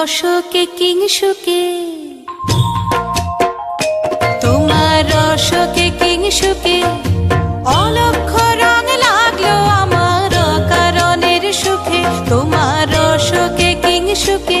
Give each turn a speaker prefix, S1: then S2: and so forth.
S1: রসকে কিংসুকে তোমার রসকে কিংসুকে অলক্ষ রং লাগল আমার কারণের সুখে। তোমার রসকে কিংসুকে